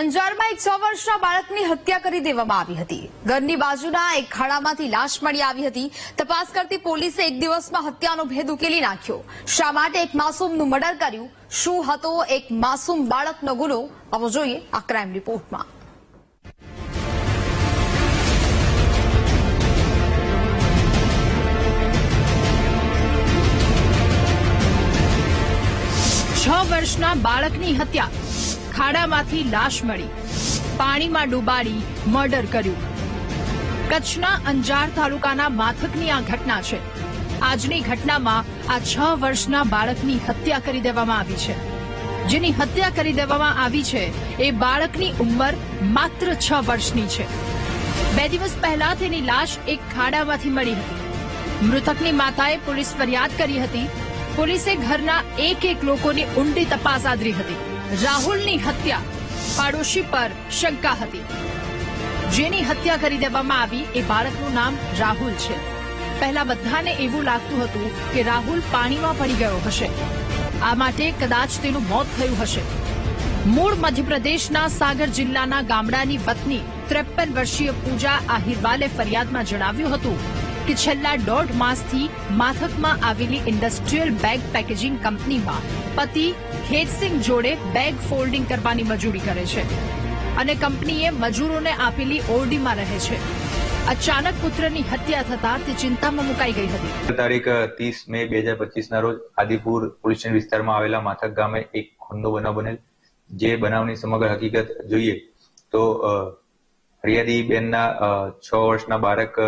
અંજારમાં એક છ વર્ષના બાળકની હત્યા કરી દેવામાં આવી હતી. ઘરની બાજુના એક ખાડામાંથી લાશ મળી આવી હતી. તપાસ કરતી પોલીસે એક દિવસમાં હત્યાનો ભેદ ઉકેલી નાખ્યો. શા માટે એક માસૂમનું મર્ડર કર્યું? શું હતો એક માસૂમ બાળકનો ગુનો? આવો જોઈએ આ ક્રાઇમ રિપોર્ટમાં. છ વર્ષના બાળકની હત્યા. ખાડામાંથી લાશ મળી. પાણીમાં ડૂબાડી, મર્ડર કર્યું. કચ્છના અંજાર તાલુકાના માથકની આ ઘટના છે. આજની ઘટનામાં આ છ વર્ષના બાળકની હત્યા કરી દેવામાં આવી છે. જેની હત્યા કરી દેવામાં આવી છે એ બાળકની ઉંમર માત્ર છ વર્ષની છે. બે દિવસ પહેલા તેની લાશ એક ખાડામાંથી મળી હતી. મૃતકની માતાએ પોલીસ ફરિયાદ કરી હતી. પોલીસે ઘરના એક એક લોકોની ઊંડી તપાસ આદરી હતી. રાહુલની હત્યા. પાડોશી પર શંકા હતી. જેની હત્યા કરી દેવામાં આવી એ બાળકનું નામ રાહુલ છે. પહેલા બધાને એવું લાગતું હતું કે રાહુલ પાણીમાં પડી ગયો હશે. આ માટે કદાચ તેનું મોત થયું હશે. મૂળ મધ્યપ્રદેશના સાગર જિલ્લાના ગામડાની વતની ત્રેપન વર્ષીય પૂજા આહિરવાલે ફરિયાદમાં જણાવ્યું હતું કે છેલ્લા દોઢ માસથી માથકમાં આવેલી ઇન્ડસ્ટ્રીયલ બેગ પેકેજિંગ કંપનીમાં પતિ ખેતસિંહ જોડે બેગ ફોલ્ડિંગ કરવાની મજૂરી કરે છે અને કંપનીએ મજૂરોને આપેલી ઓરડીમાં રહે છે. અચાનક પુત્રની હત્યા થતા તે ચિંતામાં મુકાઈ ગઈ હતી. તારીખ ત્રીસ મે બે હજાર પચીસ ના રોજ આદિપુર પોલીસ વિસ્તારમાં આવેલા માથક ગામે એક ખૂનનો બનાવ બનેલ. જે બનાવની સમગ્ર હકીકત જોઈએ તો ફરિયાદી બેનના છ વર્ષના બાળક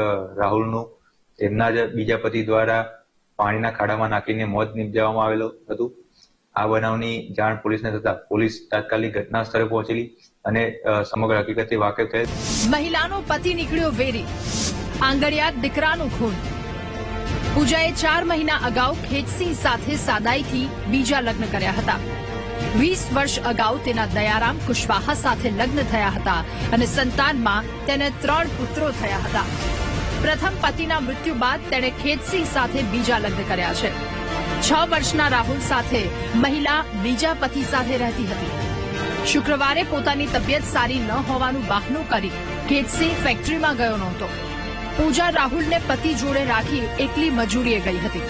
રાહુલનું તેમના જ બીજા પતિ દ્વારા પાણીના ખાડામાં નાખીને મોત નિપજાવવામાં આવેલો હતું. આ બનાવની જાણ પોલીસને થતા પોલીસ તાત્કાલિક ઘટના સ્થળે પહોંચેલી અને સમગ્ર હકીકતથી વાકેફ થયેલ. મહિલાનો પતિ નીકળ્યો વેરી. આંગળિયા દીકરાનું ખૂન. પૂજાએ ચાર મહિના અગાઉ ખેતસિંહ સાથે સાદાઈથી બીજા લગ્ન કર્યા હતા. વીસ વર્ષ અગાઉ તેના દયારામ કુશવાહા સાથે લગ્ન થયા હતા અને સંતાનમાં તેને ત્રણ પુત્રો થયા હતા. પ્રથમ પતિના મૃત્યુ બાદ તેણે ખેતસિંહ સાથે બીજા લગ્ન કર્યા છે. છ વર્ષના રાહુલ સાથે મહિલા બીજા પતિ સાથે રહેતી હતી. શુક્રવારે પોતાની તબિયત સારી ન હોવાનું બહાનું કરી ખેતસિંહ ફેક્ટરીમાં ગયો નહોતો. પૂજા રાહુલને પતિ જોડે રાખી એકલી મજૂરીએ ગઈ હતી.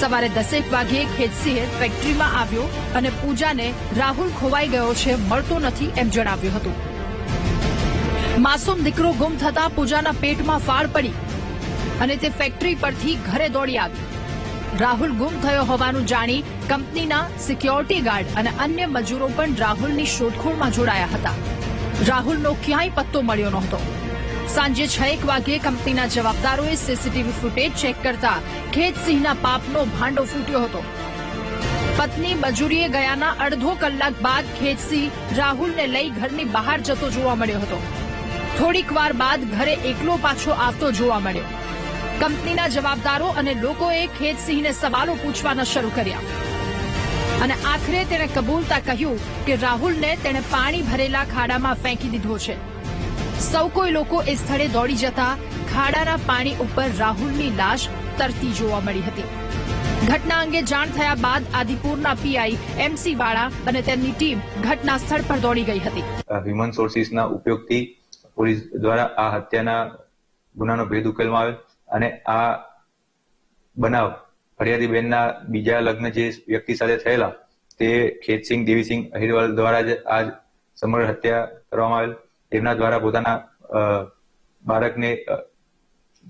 સવારે દસેક વાગ્યે ખેતસિંહે ફેક્ટરીમાં આવ્યો અને પૂજાને રાહુલ ખોવાઈ ગયો છે, મળતો નથી એમ જણાવ્યું હતું. માસૂમ દીકરો ગુમ થતા પૂજાના પેટમાં ફાળ પડી અને તે ફેક્ટરી પરથી ઘરે દોડી આવી. રાહુલ ગુમ થયો હોવાનું જાણી કંપનીના સિક્યોરિટી ગાર્ડ અને અન્ય મજૂરો પણ રાહુલની શોધખોળમાં જોડાયા હતા. રાહુલનો ક્યાંય પત્તો મળ્યો નહોતો. સાંજે છ એક વાગ્યે કંપનીના જવાબદારોએ સીસીટીવી ફૂટેજ ચેક કરતા ખેતસિંહના પાપનો ભાંડો ફૂટ્યો હતો. પત્ની મજૂરીએ ગયાના અડધો કલાક બાદ ખેતસિંહ રાહુલને લઈ ઘરની બહાર જતો જોવા મળ્યો હતો. થોડીક વાર બાદ ઘરે એકલો પાછો આવતો જોવા મળ્યો. કંપનીના જવાબદારો અને લોકોએ ખેતસિંહને સવાલો પૂછવાના શરૂ કર્યા. અને આખરે તેણે કબૂલતા કહ્યું કે રાહુલને તેણે પાણી ભરેલા ખાડામાં ફેંકી દીધો છે. સૌ કોઈ લોકો એ સ્થળે દોડી જતા ખાડાના પાણી ઉપર રાહુલની લાશ તરતી જોવા મળી હતી. ઘટના અંગે જાણ થયા બાદ આદિપુરના પીઆઈ એમસી વાળા અને તેમની ટીમ ઘટના સ્થળ પર દોડી ગઈ હતી. હ્યુમન સોર્સિસના ઉપયોગથી પોલીસ દ્વારા આ હત્યાના ગુનાનો ભેદ ઉકેલવામાં આવે અને આ બનાવ ફરિયાદી બેનના બીજા લગ્ન જે વ્યક્તિ સાથે થયેલા તે ખેતસિંહ, દેવીસિંહ અહિરવાલ દ્વારા જ આ સમગ્ર હત્યા કરવામાં આવેલ. તેમના દ્વારા પોતાના બાળકને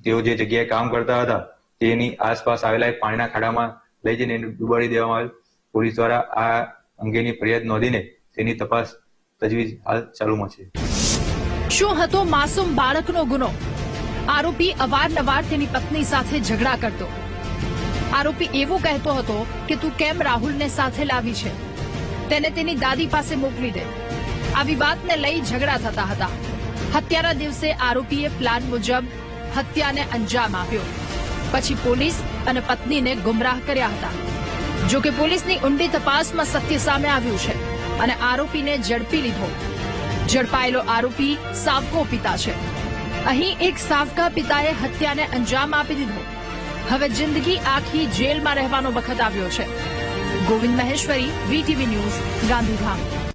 તેઓ જે જગ્યાએ કામ કરતા હતા તેની આસપાસ આવેલા એક પાણીના ખાડામાં લઈ જઈને ડૂબાડી દેવામાં આવેલ. પોલીસ દ્વારા આ અંગેની ફરિયાદ નોંધીને તેની તપાસ તજવીજ હાલ ચાલુમાં છે. શું હતો માસૂમ બાળકનો ગુનો? આરોપી અવારનવાર તેની પત્ની સાથે ઝઘડા કરતો. આરોપી એવું કહેતો હતો કે તું કેમ રાહુલને સાથે લાવી છે? તેને તેની દાદી પાસે મોકલી દે. આવી વાતને લઈ ઝઘડા થતા હતા. હત્યાના દિવસે આરોપીએ પ્લાન મુજબ હત્યાને અંજામ આપ્યો. પછી પોલીસ અને પત્નીને ગુમરાહ કર્યા હતા. જો કે પોલીસની ઊંડી તપાસમાં સત્ય સામે આવ્યું છે અને આરોપીને ઝડપી લીધો. ઝડપાયેલો આરોપી સાવકો પિતા છે. અહીં એક સાવકા પિતાએ હત્યાને અંજામ આપી દીધો. હવે જિંદગી આખી જેલમાં રહેવાનો વખત આવ્યો છે. Govind Maheshwari, VTV news, Gandhidham.